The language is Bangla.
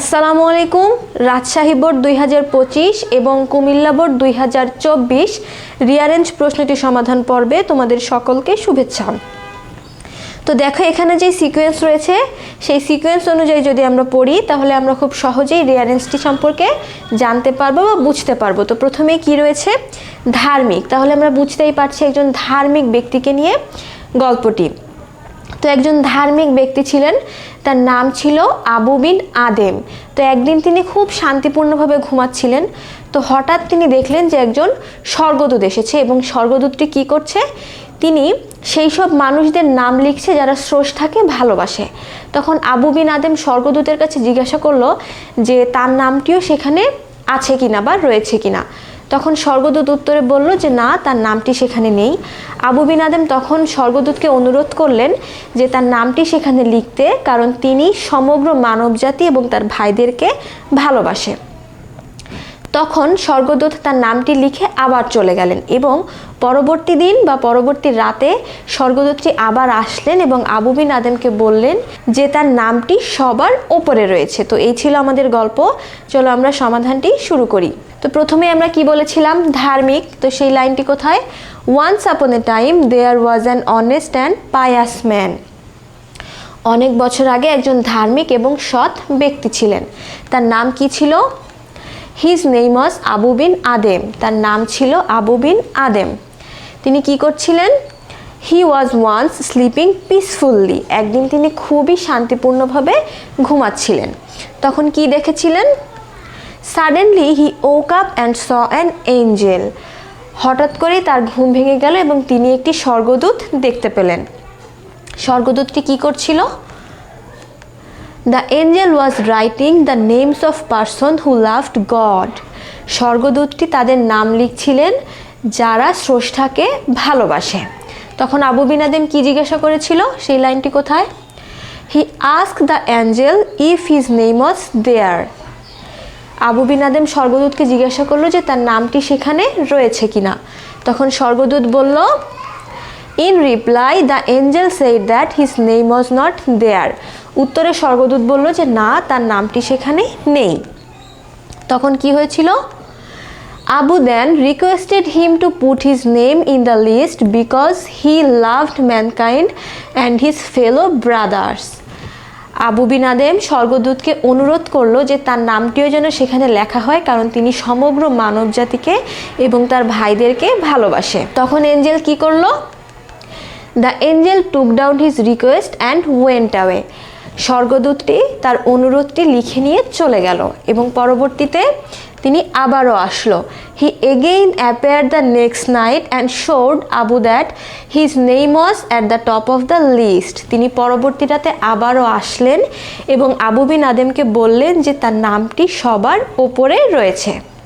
আসসালামু আলাইকুম। রাজশাহী বোর্ড দুই হাজার পঁচিশ এবং কুমিল্লা বোর্ড দুই হাজার চব্বিশ রিয়ারেঞ্জ প্রশ্নটি সমাধান পর্বে তোমাদের সকলকে শুভেচ্ছা। তো দেখো, এখানে যে সিকোয়েন্স রয়েছে, সেই সিকোয়েন্স অনুযায়ী যদি আমরা পড়ি, তাহলে আমরা খুব সহজেই রিয়ারেঞ্জটি সম্পর্কে জানতে পারব বা বুঝতে পারব। তো প্রথমে কি রয়েছে? ধার্মিক। তাহলে আমরা বুঝতেই পারছি একজন ধার্মিক ব্যক্তিকে নিয়ে গল্পটি। তো একজন ধার্মিক ব্যক্তি ছিলেন, তার নাম ছিল আবু বিন আদেম। তো একদিন তিনি খুব শান্তিপূর্ণভাবে ঘুমাচ্ছিলেন। তো হঠাৎ তিনি দেখলেন যে একজন স্বর্গদূত এসেছে এবং স্বর্গদূতটি কি করছে? তিনি সেই সব মানুষদের নাম লিখছে যারা স্রষ্টাকে ভালোবাসে। তখন আবু বিন আদেম স্বর্গদূতের কাছে জিজ্ঞাসা করল যে তার নামটিও সেখানে আছে কিনা বা রয়েছে কিনা। তখন স্বর্গদূত উত্তরে বলল যে, না, তার নামটি সেখানে নেই। আবু বিন আদেম তখন স্বর্গদূতকে অনুরোধ করলেন যে, তার নামটি সেখানে লিখতে, কারণ তিনি সমগ্র মানবজাতি এবং তার ভাইদেরকে ভালোবাসে। তখন স্বর্গদূত তার নামটি লিখে আবার চলে গেলেন এবং পরবর্তী দিন বা পরবর্তী রাতে স্বর্গদূতটি আবার আসলেন এবং আবু বিন আদেমকে বললেন যে তার নামটি সবার ওপরে রয়েছে। তো এই ছিল আমাদের গল্প। চলো আমরা সমাধানটি শুরু করি। তো প্রথমে আমরা কি বলেছিলাম? ধার্মিক। তো সেই লাইনটি কোথায়? Once upon a time there was an honest and pious man অনেক বছর আগে একজন ধার্মিক এবং সৎ ব্যক্তি ছিলেন। তার নাম কি ছিল? His name was Abou Ben Adhem তার নাম ছিল আবু বিন আদেম তিনি কি করছিলেন? হি ওয়াজ ওয়ান্স স্লিপিং পিসফুললি একদিন তিনি খুবই শান্তিপূর্ণভাবে ঘুমাচ্ছিলেন। তখন কি দেখেছিলেন? Suddenly he woke up and saw an angel হঠাৎ করেই তার ঘুম ভেঙে গেল এবং তিনি একটি স্বর্গদূত দেখতে পেলেন। স্বর্গদূতটি কি করছিল? The angel was writing the names of person who loved God স্বর্গদূতটি তাদের নাম লিখছিলেন যারা স্রষ্টাকে ভালোবাসে। তখন আবু বিনাদেম কি জিজ্ঞাসা করেছিল? সেই লাইনটি কোথায়? He ask the angel if his name was there Abou Ben Adhem স্বর্গদূতকে জিজ্ঞাসা করল যে তার নামটি সেখানে রয়েছে কিনা। তখন স্বর্গদূত বলল in reply the angel said that his name was not there উত্তরে স্বর্গদূত বলল যে, না, তার নামটি সেখানে নেই। তখন কি হয়েছিল? Abou then requested him to put his name in the list because he loved mankind and his fellow brothers Abou Ben Adhem স্বর্গদূতকে অনুরোধ করল যে, তার নামটিও যেন সেখানে লেখা হয়, কারণ তিনি সমগ্র মানবজাতিকে এবং তার ভাইদেরকে ভালোবাসে। তখন এঞ্জেল কি করল? The angel took down his request and went away স্বর্গদূতটি তার অনুরোধটি লিখে নিয়ে চলে গেল এবং পরবর্তীতে তিনি আবারও আসলো। He again appear the next night and showed Abou that his name was at the top of the list তিনি পরবর্তী রাতে আবারও আসলেন এবং আবু বিন আদেমকে বললেন যে তার নামটি সবার ওপরে রয়েছে।